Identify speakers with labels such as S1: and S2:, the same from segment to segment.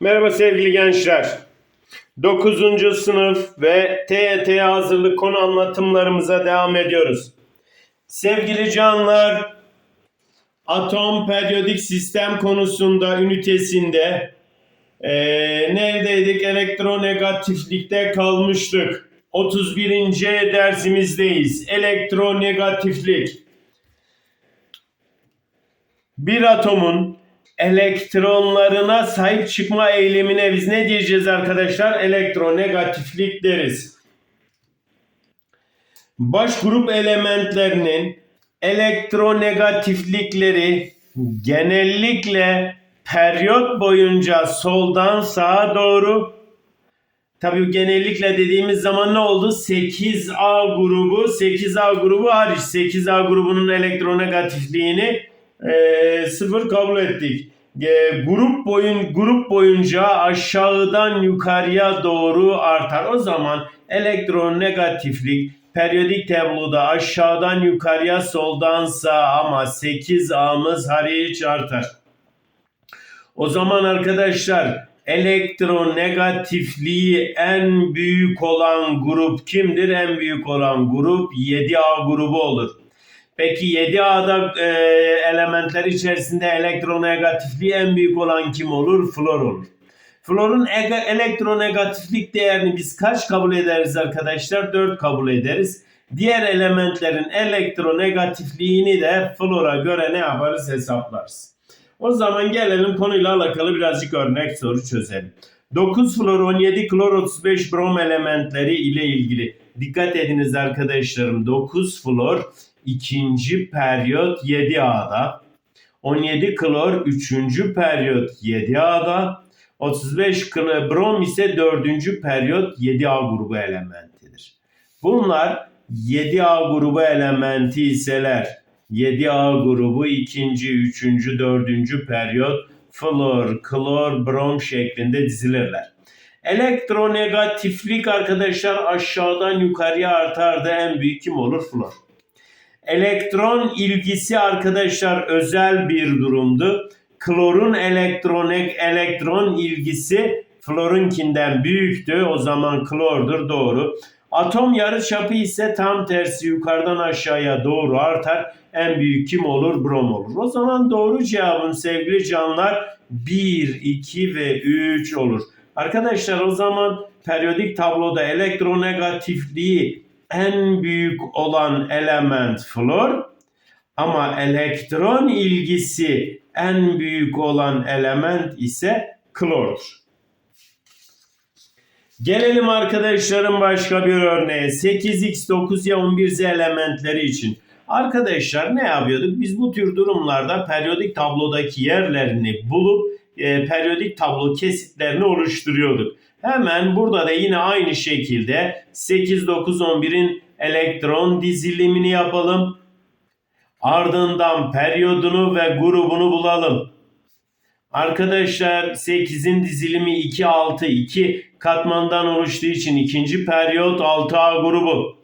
S1: Merhaba sevgili gençler. 9. sınıf ve TYT hazırlık konu anlatımlarımıza devam ediyoruz. Sevgili canlar, atom periyodik sistem konusunda ünitesinde eee neredeydik? Elektronegatiflikte kalmıştık. 31. dersimizdeyiz. Elektronegatiflik. Bir atomun elektronlarına sahip çıkma eylemine biz ne diyeceğiz arkadaşlar? Elektronegatiflik deriz. Baş grup elementlerinin elektronegatiflikleri genellikle periyot boyunca soldan sağa doğru Tabii genellikle dediğimiz zaman ne oldu? 8A grubu, 8A grubu hariç 8A grubunun elektronegatifliğini e, sıfır kabul ettik. E, grup boyun grup boyunca aşağıdan yukarıya doğru artar. O zaman elektronegatiflik periyodik tabloda aşağıdan yukarıya soldan sağa ama 8A'mız hariç artar. O zaman arkadaşlar elektronegatifliği en büyük olan grup kimdir? En büyük olan grup 7A grubu olur. Peki 7A'da e, elementler içerisinde elektronegatifliği en büyük olan kim olur? Flor olur. Florun ega- elektronegatiflik değerini biz kaç kabul ederiz arkadaşlar? 4 kabul ederiz. Diğer elementlerin elektronegatifliğini de flora göre ne yaparız? Hesaplarız. O zaman gelelim konuyla alakalı birazcık örnek soru çözelim. 9 flor 17 klor 35 brom elementleri ile ilgili. Dikkat ediniz arkadaşlarım 9 flor ikinci periyot 7A'da. 17 klor 3. periyot 7A'da. 35 klor brom ise 4. periyot 7A grubu elementidir. Bunlar 7A grubu elementi iseler 7A grubu ikinci, üçüncü, dördüncü periyot flor, klor, brom şeklinde dizilirler. Elektronegatiflik arkadaşlar aşağıdan yukarıya artar da en büyük kim olur? Flor. Elektron ilgisi arkadaşlar özel bir durumdu. Klorun elektronek elektron ilgisi florunkinden büyüktü. O zaman klordur doğru. Atom yarıçapı ise tam tersi yukarıdan aşağıya doğru artar. En büyük kim olur? Brom olur. O zaman doğru cevabın sevgili canlar 1, 2 ve 3 olur. Arkadaşlar o zaman periyodik tabloda elektronegatifliği en büyük olan element flor ama elektron ilgisi en büyük olan element ise klordur. Gelelim arkadaşlarım başka bir örneğe. 8x 9y 11z elementleri için. Arkadaşlar ne yapıyorduk? Biz bu tür durumlarda periyodik tablodaki yerlerini bulup e, periyodik tablo kesitlerini oluşturuyorduk. Hemen burada da yine aynı şekilde 8, 9, 11'in elektron dizilimini yapalım. Ardından periyodunu ve grubunu bulalım. Arkadaşlar 8'in dizilimi 2, 6, 2 katmandan oluştuğu için ikinci periyot 6A grubu.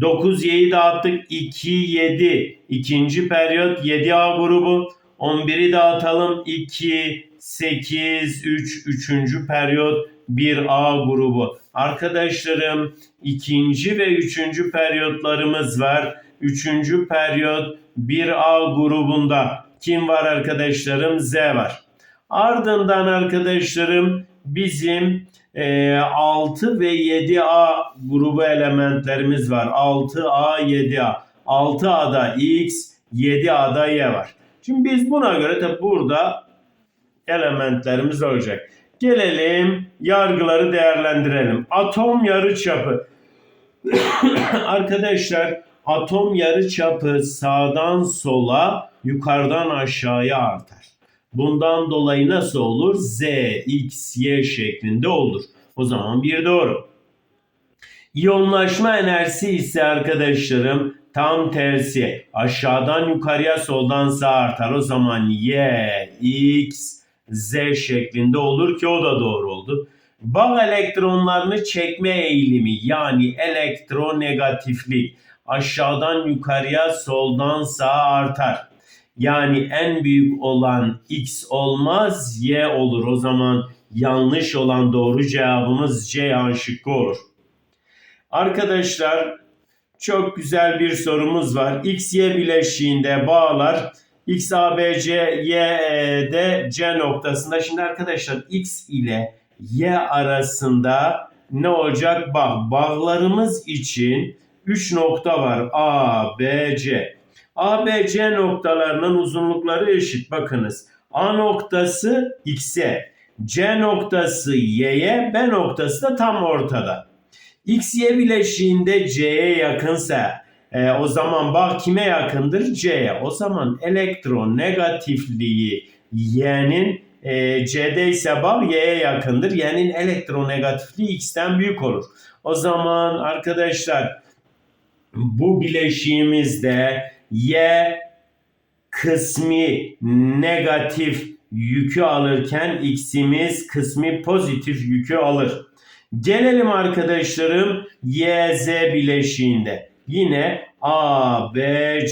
S1: 9 y'yi dağıttık 2 7 ikinci periyot 7A grubu 11'i dağıtalım 2 8 3 üçüncü periyot 1A grubu. Arkadaşlarım ikinci ve üçüncü periyotlarımız var. Üçüncü periyot 1A grubunda kim var arkadaşlarım? Z var. Ardından arkadaşlarım bizim e, 6 ve 7A grubu elementlerimiz var. 6A, 7A. 6A'da X, 7A'da Y var. Şimdi biz buna göre tabi burada elementlerimiz olacak. Gelelim yargıları değerlendirelim. Atom yarıçapı. Arkadaşlar atom yarıçapı sağdan sola, yukarıdan aşağıya artar. Bundan dolayı nasıl olur? Z, X, Y şeklinde olur. O zaman bir doğru. İyonlaşma enerjisi ise arkadaşlarım tam tersi. Aşağıdan yukarıya soldan sağa artar. O zaman Y, X, Z şeklinde olur ki o da doğru oldu. Bağ elektronlarını çekme eğilimi yani elektronegatiflik aşağıdan yukarıya soldan sağa artar. Yani en büyük olan x olmaz y olur. O zaman yanlış olan doğru cevabımız C şıkkı olur. Arkadaşlar çok güzel bir sorumuz var. X, Y bileşiğinde bağlar X, A, B, C, Y, E, D, C noktasında. Şimdi arkadaşlar X ile Y arasında ne olacak? Bak bağlarımız için 3 nokta var. A, B, C. A, B, C noktalarının uzunlukları eşit. Bakınız. A noktası X'e, C noktası Y'ye, B noktası da tam ortada. X, Y bileşiğinde C'ye yakınsa e, o zaman bağ kime yakındır? C'ye. O zaman elektron negatifliği Y'nin e, C'de ise bağ Y'ye yakındır. Y'nin elektronegatifliği X'ten büyük olur. O zaman arkadaşlar bu bileşiğimizde Y kısmi negatif yükü alırken X'imiz kısmi pozitif yükü alır. Gelelim arkadaşlarım YZ bileşiğinde. Yine A, B,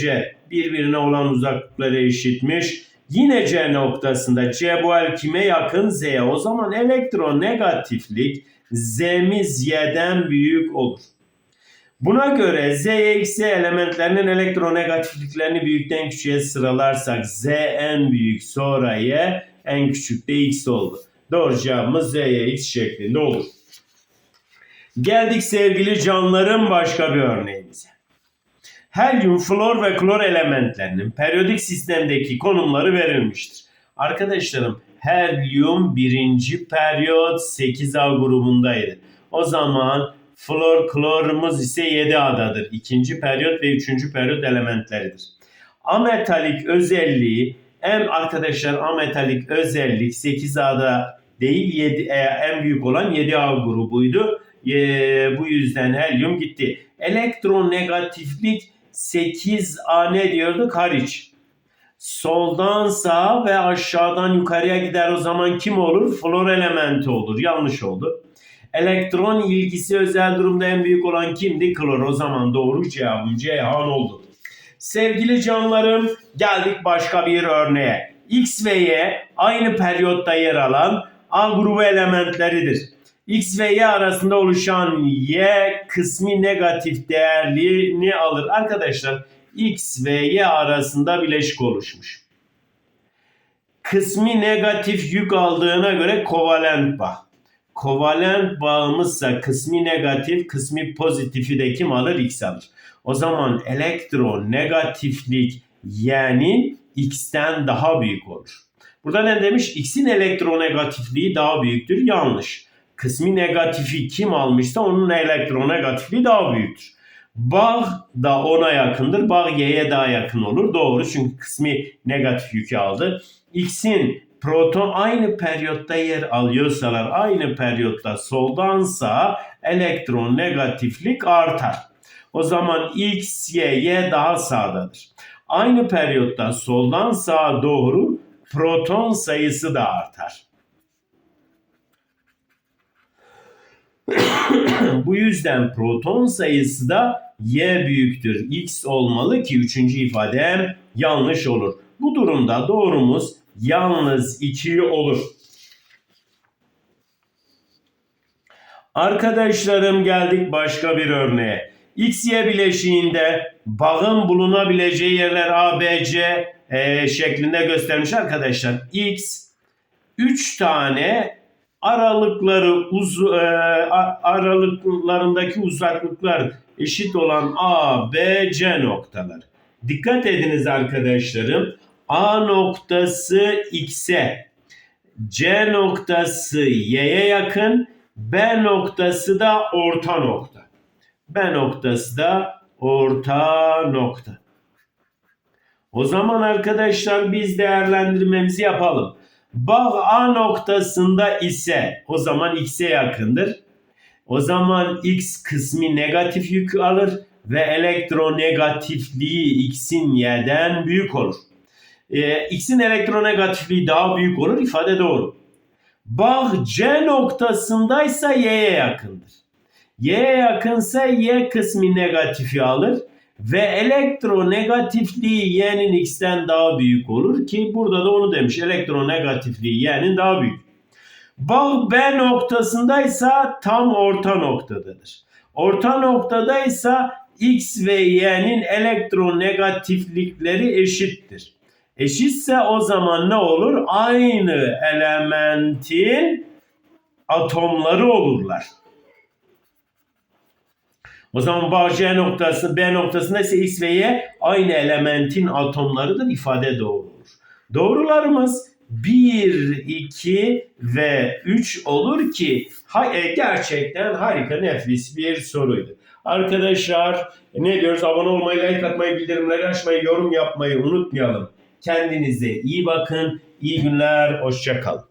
S1: C birbirine olan uzaklıkları eşitmiş. Yine C noktasında C bu el kime yakın? Z'ye. O zaman elektronegatiflik Z'miz Y'den büyük olur. Buna göre Z, X, elementlerinin elektronegatifliklerini büyükten küçüğe sıralarsak Z en büyük sonra Y en küçük de X oldu. Doğru cevabımız Z, X şeklinde olur. Geldik sevgili canların başka bir örneğimize. Helyum, flor ve klor elementlerinin periyodik sistemdeki konumları verilmiştir. Arkadaşlarım helyum birinci periyot 8A grubundaydı. O zaman flor, klorumuz ise 7A'dadır. İkinci periyot ve üçüncü periyot elementleridir. Ametalik özelliği en arkadaşlar ametalik özellik 8A'da değil 7, e, en büyük olan 7A grubuydu. E, bu yüzden helyum gitti. Elektronegatiflik 8A ne diyorduk? Hariç. Soldan sağa ve aşağıdan yukarıya gider o zaman kim olur? Flor elementi olur. Yanlış oldu. Elektron ilgisi özel durumda en büyük olan kimdi? Klor. O zaman doğru cevabım Ceyhan oldu. Sevgili canlarım geldik başka bir örneğe. X ve Y aynı periyotta yer alan A grubu elementleridir. X ve Y arasında oluşan Y kısmi negatif değerliğini alır. Arkadaşlar X ve Y arasında bileşik oluşmuş. Kısmi negatif yük aldığına göre kovalent bağ. Kovalent bağımızsa kısmi negatif, kısmi pozitifi de kim alır? X alır. O zaman elektron negatiflik yani X'ten daha büyük olur. Burada ne demiş? X'in elektronegatifliği daha büyüktür. Yanlış. Kısmi negatifi kim almışsa onun elektronegatifliği daha büyüktür. Bağ da ona yakındır. Bağ Y'ye daha yakın olur. Doğru çünkü kısmi negatif yükü aldı. X'in proton aynı periyotta yer alıyorsalar aynı periyotta soldan sağa elektron negatiflik artar. O zaman X, Y, Y daha sağdadır. Aynı periyotta soldan sağa doğru proton sayısı da artar. Bu yüzden proton sayısı da Y büyüktür. X olmalı ki üçüncü ifadem yanlış olur. Bu durumda doğrumuz yalnız 2 olur. Arkadaşlarım geldik başka bir örneğe. X-Y bileşiğinde bağın bulunabileceği yerler A, B, C e, şeklinde göstermiş arkadaşlar. X 3 tane aralıkları uz, e, aralıklarındaki uzaklıklar eşit olan A, B, C noktalar. Dikkat ediniz arkadaşlarım. A noktası X'e, C noktası Y'ye yakın, B noktası da orta nokta. B noktası da orta nokta. O zaman arkadaşlar biz değerlendirmemizi yapalım. Bağ A noktasında ise o zaman X'e yakındır. O zaman X kısmi negatif yük alır ve elektronegatifliği X'in Y'den büyük olur. Ee, X'in elektronegatifliği daha büyük olur ifade doğru. Bağ C noktasındaysa Y'ye yakındır. Y'ye yakınsa Y kısmi negatifi alır ve elektronegatifliği y'nin x'ten daha büyük olur ki burada da onu demiş. Elektronegatifliği y'nin daha büyük. Bağ B noktasındaysa tam orta noktadadır. Orta noktadaysa X ve Y'nin elektronegatiflikleri eşittir. Eşitse o zaman ne olur? Aynı elementin atomları olurlar. O zaman bağ C noktası B noktasında ise X ve Y aynı elementin atomlarıdır ifade doğru. Doğrularımız 1, 2 ve 3 olur ki ha- e, gerçekten harika nefis bir soruydu. Arkadaşlar ne diyoruz? Abone olmayı, like atmayı, bildirimleri açmayı, yorum yapmayı unutmayalım. Kendinize iyi bakın. İyi günler. Hoşça kalın.